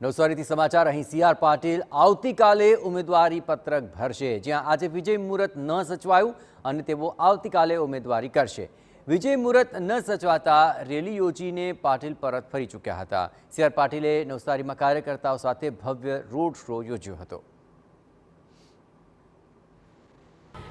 નવસારીથી સમાચાર, અહીં C R Patil. આવતીકાલે ઉમેદવારી પત્રક ભરશે. જ્યાં આજે વિજય મુહૂર્ત ન સચવાયું અને તેઓ આવતીકાલે ઉમેદવારી કરશે. વિજય મુહૂર્ત ન સચવાતા રેલી યોજીને પાટીલ પરત ફરી ચૂક્યા હતા. સી આર પાટીલે નવસારીમાં કાર્યકર્તાઓ સાથે ભવ્ય રોડ શો યોજ્યો હતો.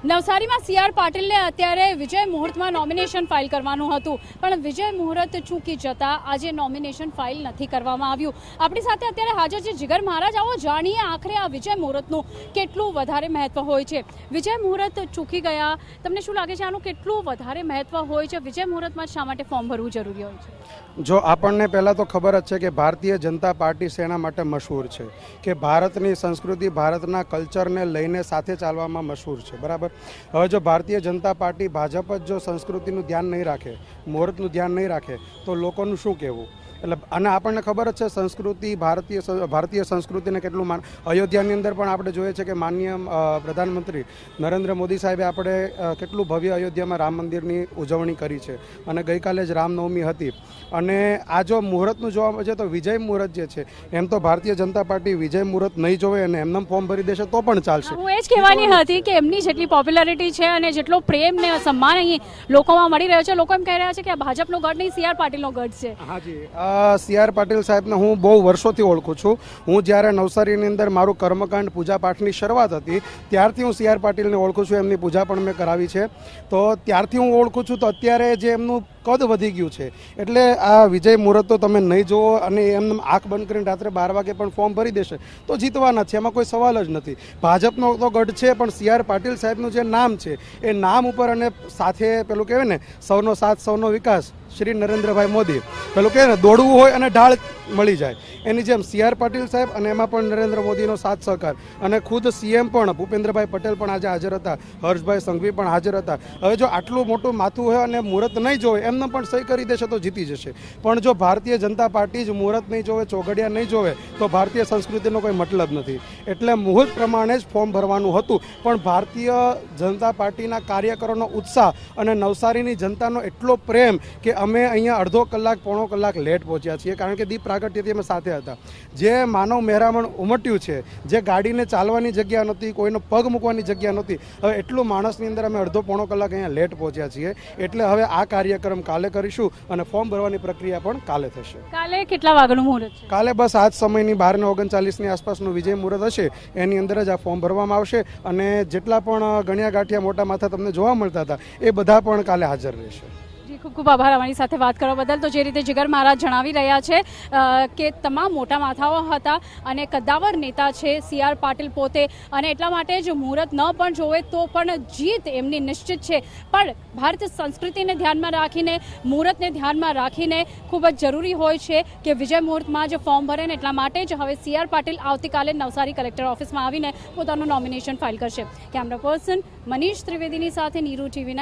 નવસારીમાં સીઆર પાટીલને અત્યારે વિજય મુહૂર્તમાં નોમિનેશન ફાઇલ કરવાનું હતું. પણ વિજય મુહૂર્ત ચૂકી જતા આજે નોમિનેશન ફાઇલ નથી કરવામાં આવ્યું. આપણી સાથે અત્યારે હાજર છે જીગર મહારાજ. આવો જાણીએ આખરે આ વિજય મુહૂર્તનું કેટલું વધારે મહત્વ હોય છે. વિજય મુહૂર્ત ચૂકી ગયા. તમને શું લાગે છે આનું કેટલું વધારે મહત્વ હોય છે? વિજય મુહૂર્તમાં શા માટે ફોર્મ ભરવું જરૂરી હોય છે? જો આપણને પહેલાં તો ખબર જ છે કે ભારતીય જનતા પાર્ટી શેના માટે મશહૂર છે. કે ભારતની સંસ્કૃતિ ભારતના કલ્ચરને લઈને સાથે ચાલવામાં મશહૂર છે. બરાબર? હવે જો ભારતીય જનતા પાર્ટી ભાજપ જ જો સંસ્કૃતિનું ધ્યાન નહીં રાખે, મુહૂર્તનું ધ્યાન નહીં રાખે, તો લોકોનું શું કહેવું? એટલે અને આપણને ખબર જ છે સંસ્કૃતિ ભારતીય ભારતીય સંસ્કૃતિને કેટલું માન અયોધ્યાની અંદર પણ આપણે જોઈએ છે કે માન્ય પ્રધાનમંત્રી નરેન્દ્ર મોદી સાહેબે આપણે કેટલું ભવ્ય અયોધ્યામાં રામ મંદિરની ઉજવણી કરી છે. અને ગઈકાલે જ રામનવમી હતી. અને આ જો મુહૂર્તનું જોવા છે તો વિજય મુહૂર્ત જે છે એમ તો ભારતીય જનતા પાર્ટી વિજય મુહૂર્ત નહીં જોવે અને એમને ફોર્મ ભરી દેશે તો પણ ચાલશે. હું એ જ કહેવાની હતી કે એમની જેટલી પોપ્યુલારિટી છે અને જેટલો પ્રેમ ને સન્માન અહીં લોકોમાં મળી રહ્યો છે લોકો એમ કહી રહ્યા છે કે ભાજપનો ગઢ નહીં સી આર પાટીલનો ગઢ છે. હાજી સી આર પાટીલ સાહેબને હું બહુ વર્ષોથી ઓળખું છું. હું જ્યારે નવસારીની અંદર મારું કર્મકાંડ પૂજાપાઠની શરૂઆત હતી, ત્યારથી હું સી આર પાટીલને ઓળખું છું, એમની પૂજા પણ મેં કરાવી છે. તો ત્યારથી હું ઓળખું છું, તો અત્યારે જે એમનું કદ વધી ગયું છે. એટલે આ વિજય મુહૂર્ત તો તમે નહીં જુઓ અને એમને આંખ બંધ કરીને રાત્રે બાર વાગે પણ ફોર્મ ભરી દેશે તો જીતવાના છે. એમાં કોઈ સવાલ જ નથી. ભાજપનો તો ગઢ છે, પણ સી આર પાટીલ સાહેબનું જે નામ છે, એ નામ ઉપર અને સાથે પેલું કહેવાય ને, સૌનો સાથ, સૌનો વિકાસ, શ્રી નરેન્દ્રભાઈ મોદી. પેલું કહે ને, દોડવું હોય અને ઢાળ મળી જાય. એની જેમ સી આર પાટીલ સાહેબ અને એમાં પણ નરેન્દ્ર મોદીનો સાથ સહકાર. અને ખુદ સીએમ પણ, ભૂપેન્દ્રભાઈ પટેલ પણ આજે હાજર હતા. હર્ષભાઈ સંઘવી પણ હાજર હતા. હવે જો આટલું મોટું માથું હોય અને મુહૂર્ત નહીં જોવે એમને પણ સહી કરી દેશે તો જીતી જશે. પણ જો ભારતીય જનતા પાર્ટી જ મુહૂર્ત નહીં જોવે, ચોઘડિયા નહીં જોવે, તો ભારતીય સંસ્કૃતિનો કોઈ મતલબ નથી. એટલે મુહૂર્ત પ્રમાણે જ ફોર્મ ભરવાનું હતું. પણ ભારતીય જનતા પાર્ટીના કાર્યકરોનો ઉત્સાહ અને નવસારીની જનતાનો એટલો પ્રેમ કે અમે અહીંયા અડધો કલાક, પોણો કલાક લેટ પહોંચ્યા છીએ. કારણ કે દીપ પ્રાગટ્યથી અમે સાથે હતા. જે માનવ મહેરામણ ઉમટ્યું છે, જે ગાડીને ચાલવાની જગ્યા નહોતી, કોઈનો પગ મૂકવાની જગ્યા નહોતી, હવે એટલું માણસની અંદર અમે અડધો, પોણો કલાક અહીંયા લેટ પહોંચ્યા છીએ. એટલે હવે આ કાર્યક્રમ કાલે કરીશું અને ફોર્મ ભરવાની પ્રક્રિયા પણ કાલે થશે. કાલે કેટલા વાગ્યાનું મુહૂર્ત છે? કાલે બસ આજ સમયની બાર ને ઓગણચાલીસની આસપાસનું વિજય મુહૂર્ત હશે. એની અંદર જ આ ફોર્મ ભરવામાં આવશે અને જેટલા પણ ગણ્યા ગાંઠિયા મોટા માથા તમને જોવા મળતા હતા એ બધા પણ કાલે હાજર રહેશે. ખૂબ ખૂબ આભાર અમારી સાથે વાત કરવા બદલ. તો જે રીતે જીગર મહારાજ જણાવી રહ્યા છે કે તમામ મોટા માથાઓ હતા અને કદાવર નેતા છે સી આર પાટીલ પોતે. અને એટલા માટે જ મુહૂર્ત ન પણ જોવે તો પણ જીત એમની નિશ્ચિત છે. પણ ભારતીય સંસ્કૃતિને ધ્યાનમાં રાખીને, મુહૂર્તને ધ્યાનમાં રાખીને ખૂબ જ જરૂરી હોય છે કે વિજય મુહૂર્તમાં જ ફોર્મ ભરે ને એટલા માટે જ હવે સી આર પાટીલ આવતીકાલે નવસારી કલેક્ટર ઓફિસમાં આવીને પોતાનું નોમિનેશન ફાઇલ કરશે. કેમેરા પર્સન મનીષ ત્રિવેદીની સાથે નીરુ ટીવી